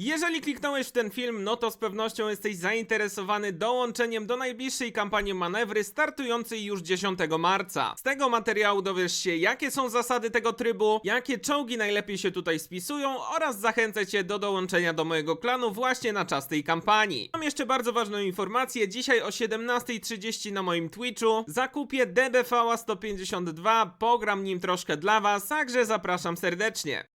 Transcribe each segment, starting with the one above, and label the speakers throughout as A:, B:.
A: Jeżeli kliknąłeś w ten film, no to z pewnością jesteś zainteresowany dołączeniem do najbliższej kampanii manewry startującej już 10 marca. Z tego materiału dowiesz się, jakie są zasady tego trybu, jakie czołgi najlepiej się tutaj spisują oraz zachęcę cię do dołączenia do mojego klanu właśnie na czas tej kampanii. Mam jeszcze bardzo ważną informację. Dzisiaj o 17.30 na moim Twitchu zakupię DBV 152, pogram nim troszkę dla was, także zapraszam serdecznie.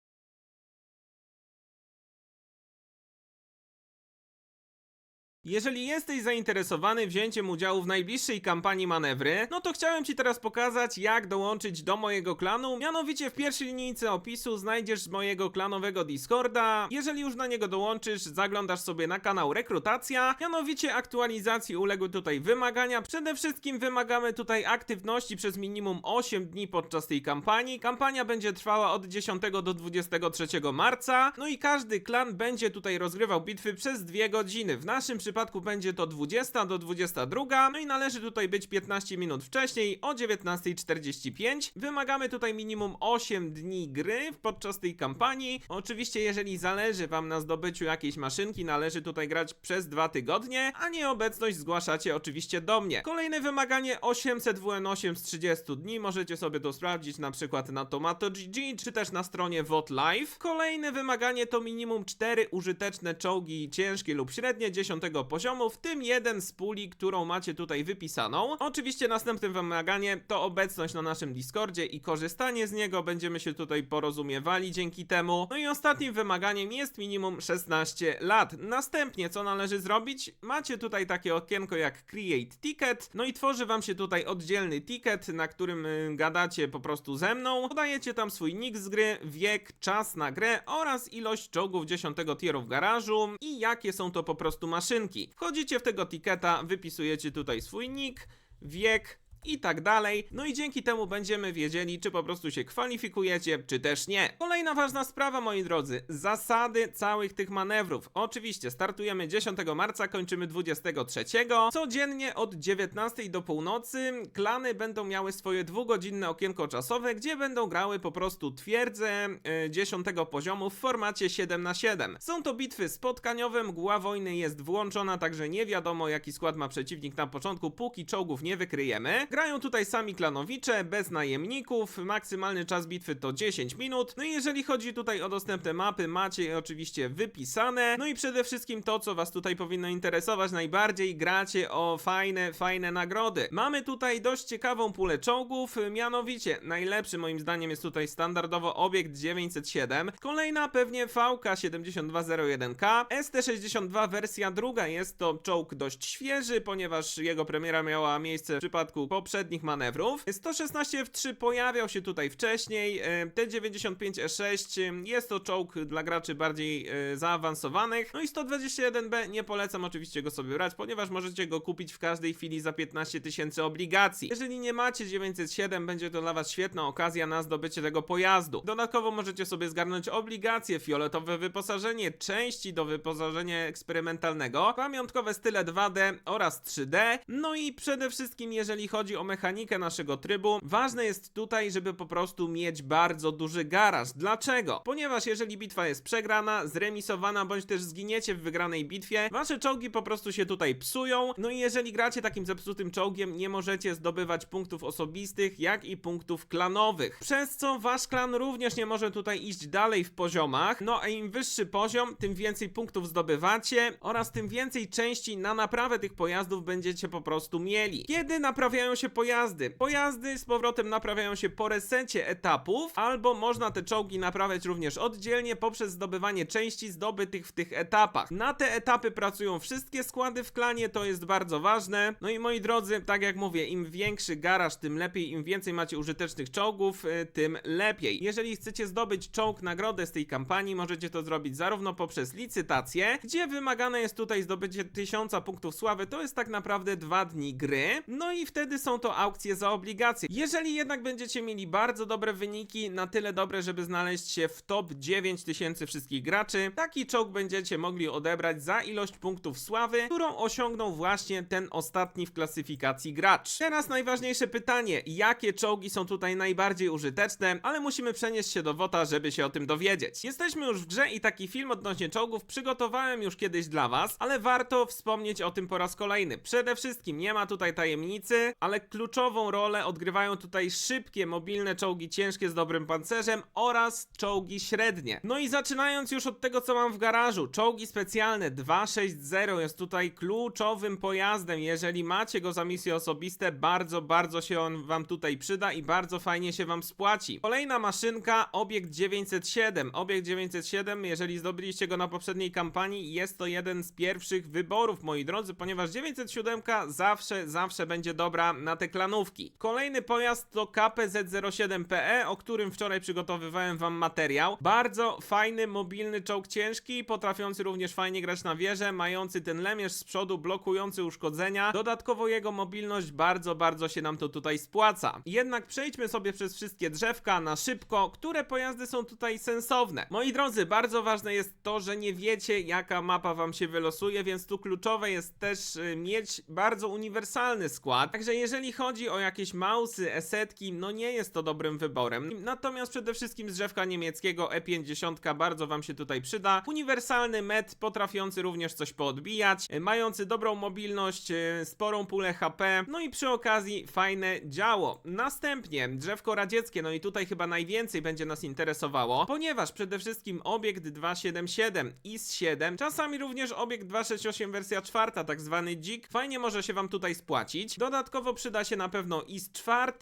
A: Jeżeli jesteś zainteresowany wzięciem udziału w najbliższej kampanii manewry, no to chciałem Ci teraz pokazać, jak dołączyć do mojego klanu. Mianowicie w pierwszej linijce opisu znajdziesz mojego klanowego Discorda. Jeżeli już na niego dołączysz, zaglądasz sobie na kanał Rekrutacja. Mianowicie aktualizacji uległy tutaj wymagania. Przede wszystkim wymagamy tutaj aktywności przez minimum 8 dni podczas tej kampanii. Kampania będzie trwała od 10 do 23 marca. No i każdy klan będzie tutaj rozgrywał bitwy przez 2 godziny. W naszym przypadku będzie to 20 do 22. No i należy tutaj być 15 minut wcześniej o 19.45. Wymagamy tutaj minimum 8 dni gry podczas tej kampanii. Oczywiście, jeżeli zależy Wam na zdobyciu jakiejś maszynki, należy tutaj grać przez 2 tygodnie, a nieobecność zgłaszacie oczywiście do mnie. Kolejne wymaganie 800 WN8 z 30 dni. Możecie sobie to sprawdzić na przykład na Tomato.gg czy też na stronie VOT Live. Kolejne wymaganie to minimum 4 użyteczne czołgi ciężkie lub średnie 10 poziomu, w tym jeden z puli, którą macie tutaj wypisaną. Oczywiście następne wymaganie to obecność na naszym Discordzie i korzystanie z niego. Będziemy się tutaj porozumiewali dzięki temu. No i ostatnim wymaganiem jest minimum 16 lat. Następnie co należy zrobić? Macie tutaj takie okienko jak Create Ticket. No i tworzy wam się tutaj oddzielny ticket, na którym y, gadacie po prostu ze mną. Podajecie tam swój nick z gry, wiek, czas na grę oraz ilość czołgów 10 tieru w garażu i jakie są to po prostu maszynki. Wchodzicie w tego ticketa, wypisujecie tutaj swój nick, wiek, i tak dalej. No i dzięki temu będziemy wiedzieli, czy po prostu się kwalifikujecie, czy też nie. Kolejna ważna sprawa, moi drodzy, zasady całych tych manewrów. Oczywiście startujemy 10 marca, kończymy 23. Codziennie od 19 do północy klany będą miały swoje dwugodzinne okienko czasowe, gdzie będą grały po prostu twierdzę y, 10 poziomu w formacie 7 na 7 Są to bitwy spotkaniowe, mgła wojny jest włączona, także nie wiadomo jaki skład ma przeciwnik na początku, póki czołgów nie wykryjemy. Grają tutaj sami klanowicze, bez najemników, maksymalny czas bitwy to 10 minut. No i jeżeli chodzi tutaj o dostępne mapy, macie je oczywiście wypisane. No i przede wszystkim to, co was tutaj powinno interesować najbardziej, gracie o fajne, fajne nagrody. Mamy tutaj dość ciekawą pulę czołgów, mianowicie najlepszy moim zdaniem jest tutaj standardowo obiekt 907. Kolejna pewnie VK7201K. ST62 wersja druga jest to czołg dość świeży, ponieważ jego premiera miała miejsce w przypadku poprzednich manewrów. 116 F3 pojawiał się tutaj wcześniej. e, T95E6 e, jest to czołg dla graczy bardziej e, zaawansowanych. No i 121B nie polecam oczywiście go sobie brać, ponieważ możecie go kupić w każdej chwili za 15 tysięcy obligacji. Jeżeli nie macie 907, będzie to dla was świetna okazja na zdobycie tego pojazdu. Dodatkowo możecie sobie zgarnąć obligacje, fioletowe wyposażenie, części do wyposażenia eksperymentalnego, pamiątkowe style 2D oraz 3D. No i przede wszystkim, jeżeli chodzi o mechanikę naszego trybu, ważne jest tutaj, żeby po prostu mieć bardzo duży garaż. Dlaczego? Ponieważ jeżeli bitwa jest przegrana, zremisowana, bądź też zginiecie w wygranej bitwie, wasze czołgi po prostu się tutaj psują. No i jeżeli gracie takim zepsutym czołgiem, nie możecie zdobywać punktów osobistych, jak i punktów klanowych. Przez co wasz klan również nie może tutaj iść dalej w poziomach. No a im wyższy poziom, tym więcej punktów zdobywacie oraz tym więcej części na naprawę tych pojazdów będziecie po prostu mieli. Kiedy naprawiają się pojazdy? Pojazdy z powrotem naprawiają się po resecie etapów, albo można te czołgi naprawiać również oddzielnie poprzez zdobywanie części zdobytych w tych etapach. Na te etapy pracują wszystkie składy w klanie, to jest bardzo ważne. No i moi drodzy, tak jak mówię, im większy garaż, tym lepiej, im więcej macie użytecznych czołgów, y, tym lepiej. Jeżeli chcecie zdobyć czołg nagrodę z tej kampanii, możecie to zrobić zarówno poprzez licytację, gdzie wymagane jest tutaj zdobycie 1000 punktów sławy, to jest tak naprawdę dwa dni gry. No i wtedy są są to aukcje za obligacje. Jeżeli jednak będziecie mieli bardzo dobre wyniki, na tyle dobre, żeby znaleźć się w top 9000 wszystkich graczy, taki czołg będziecie mogli odebrać za ilość punktów sławy, którą osiągnął właśnie ten ostatni w klasyfikacji gracz. Teraz najważniejsze pytanie, jakie czołgi są tutaj najbardziej użyteczne, ale musimy przenieść się do WOTA, żeby się o tym dowiedzieć. Jesteśmy już w grze i taki film odnośnie czołgów przygotowałem już kiedyś dla was, ale warto wspomnieć o tym po raz kolejny. Przede wszystkim nie ma tutaj tajemnicy, ale kluczową rolę odgrywają tutaj szybkie, mobilne czołgi ciężkie z dobrym pancerzem oraz czołgi średnie. No i zaczynając już od tego, co mam w garażu, czołgi specjalne 260 jest tutaj kluczowym pojazdem. Jeżeli macie go za misje osobiste, bardzo, bardzo się on wam tutaj przyda i bardzo fajnie się wam spłaci. Kolejna maszynka, obiekt 907. Obiekt 907, jeżeli zdobyliście go na poprzedniej kampanii, jest to jeden z pierwszych wyborów, moi drodzy, ponieważ 907 zawsze, zawsze będzie dobra na te klanówki. Kolejny pojazd to KPZ-07PE, o którym wczoraj przygotowywałem wam materiał. Bardzo fajny, mobilny czołg ciężki, potrafiący również fajnie grać na wieżę, mający ten lemierz z przodu, blokujący uszkodzenia. Dodatkowo jego mobilność bardzo, bardzo się nam to tutaj spłaca. Jednak przejdźmy sobie przez wszystkie drzewka na szybko, które pojazdy są tutaj sensowne. Moi drodzy, bardzo ważne jest to, że nie wiecie jaka mapa wam się wylosuje, więc tu kluczowe jest też y, mieć bardzo uniwersalny skład. Także jeżeli chodzi o jakieś mausy, esetki, no nie jest to dobrym wyborem. Natomiast przede wszystkim z drzewka niemieckiego E50 bardzo wam się tutaj przyda. Uniwersalny med potrafiący również coś poodbijać, y, mający dobrą mobilność, y, sporą pulę HP, no i przy okazji fajne działo. Następnie drzewko radzieckie, no i tutaj chyba najwięcej będzie nas interesowało, ponieważ przede wszystkim obiekt 277 IS-7, czasami również obiekt 268 wersja czwarta, tak zwany dzik, fajnie może się wam tutaj spłacić. Dodatkowo przyda się na pewno IS-4,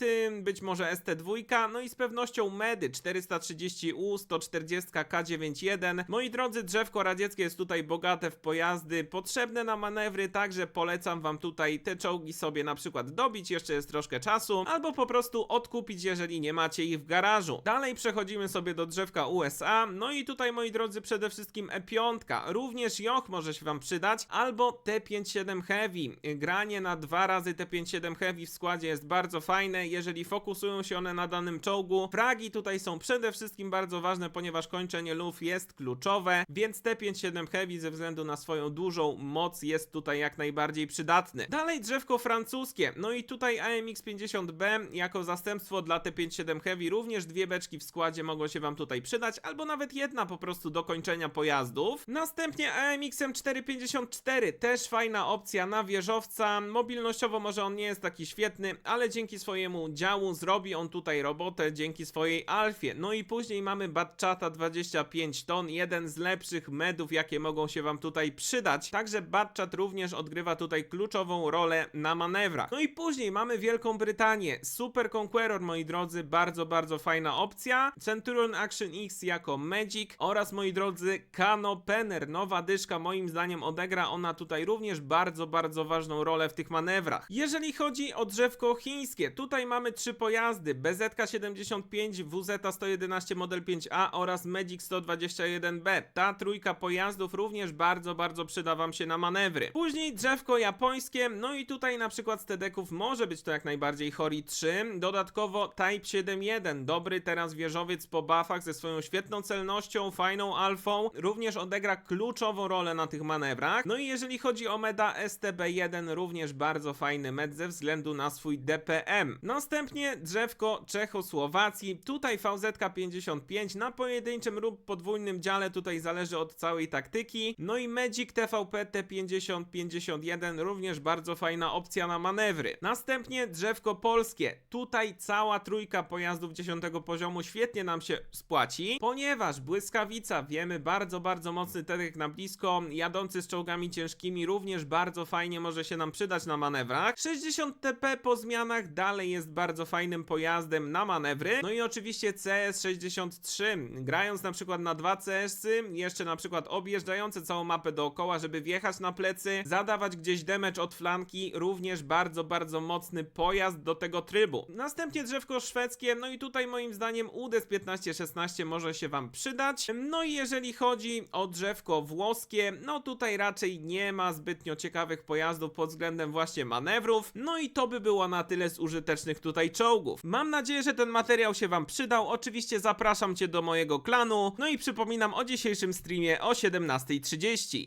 A: być może ST2, no i z pewnością medy 430U, 140 K91. Moi drodzy, drzewko radzieckie jest tutaj bogate w pojazdy potrzebne na manewry, także polecam wam tutaj te czołgi sobie na przykład dobić, jeszcze jest troszkę czasu, albo po prostu odkupić, jeżeli nie macie ich w garażu. Dalej przechodzimy sobie do drzewka USA, no i tutaj moi drodzy przede wszystkim E5, również Joch może się wam przydać, albo T57 Heavy. Granie na dwa razy T57 Heavy w składzie jest bardzo fajne, jeżeli fokusują się one na danym czołgu. Fragi tutaj są przede wszystkim bardzo ważne, ponieważ kończenie luf jest kluczowe, więc T57 Heavy ze względu na swoją dużą moc jest tutaj jak najbardziej przydatny. Dalej drzewko francuskie, no i tutaj AMX 50B jako zastępstwo dla T57 Heavy, również dwie beczki w składzie mogą się wam tutaj przydać, albo nawet jedna po prostu do kończenia pojazdów. Następnie AMX-em 454, też fajna opcja na wieżowca, mobilnościowo może on nie jest taki świetny, ale dzięki swojemu działu zrobi on tutaj robotę, dzięki swojej alfie. No i później mamy Batchata 25 ton, jeden z lepszych medów, jakie mogą się wam tutaj przydać. Także Batchat również odgrywa tutaj kluczową rolę na manewrach. No i później mamy Wielką Brytanię, Super Conqueror, moi drodzy, bardzo, bardzo fajna opcja. Centurion Action X jako Magic oraz, moi drodzy, Kano Penner, nowa dyszka, moim zdaniem odegra ona tutaj również bardzo, bardzo ważną rolę w tych manewrach. Jeżeli chodzi o drzewko chińskie, tutaj mamy trzy pojazdy, BZK-75, WZ-111 Model 5A oraz Magic 121B. Ta trójka pojazdów również bardzo, bardzo przyda wam się na manewry. Później drzewko japońskie, no i tutaj na przykład z TDK-ów może być to jak najbardziej Hori 3. Dodatkowo Type 7.1, dobry teraz wieżowiec po buffach ze swoją świetną celnością, fajną alfą, również odegra kluczową rolę na tych manewrach. No i jeżeli chodzi o meda STB1, również bardzo fajny med ze względu na swój DPM. Następnie drzewko Czechosłowacji, tutaj VZK55 na pojedynczym lub podwójnym dziale, tutaj zależy od całej taktyki. No i Magic TVP T5051, również bardzo fajna opcja na manewry. Następnie drzewko polskie, tutaj cała trójka pojazdów 10 poziomu świetnie nam się spłaci, ponieważ błyskawica, wiemy, bardzo, bardzo mocny terek na blisko, jadący z czołgami ciężkimi, również bardzo fajnie może się nam przydać na manewrach. 60 TP po zmianach dalej jest bardzo fajnym pojazdem na manewry. No i oczywiście CS63, grając na przykład na dwa CS-y, jeszcze na przykład objeżdżające całą mapę dookoła, żeby wjechać na plecy, zadawać gdzieś damage od flanki, również bardzo, bardzo mocny pojazd do tego trybu. Następnie drzewko szwedzkie, no i tutaj moim zdaniem UDES 1516 może się wam przydać. No i jeżeli chodzi o drzewko włoskie, no tutaj raczej nie ma zbytnio ciekawych pojazdów pod względem właśnie manewrów. No i to by było na tyle z użytecznych tutaj czołgów. Mam nadzieję, że ten materiał się wam przydał. Oczywiście zapraszam cię do mojego klanu. No i przypominam o dzisiejszym streamie o 17.30.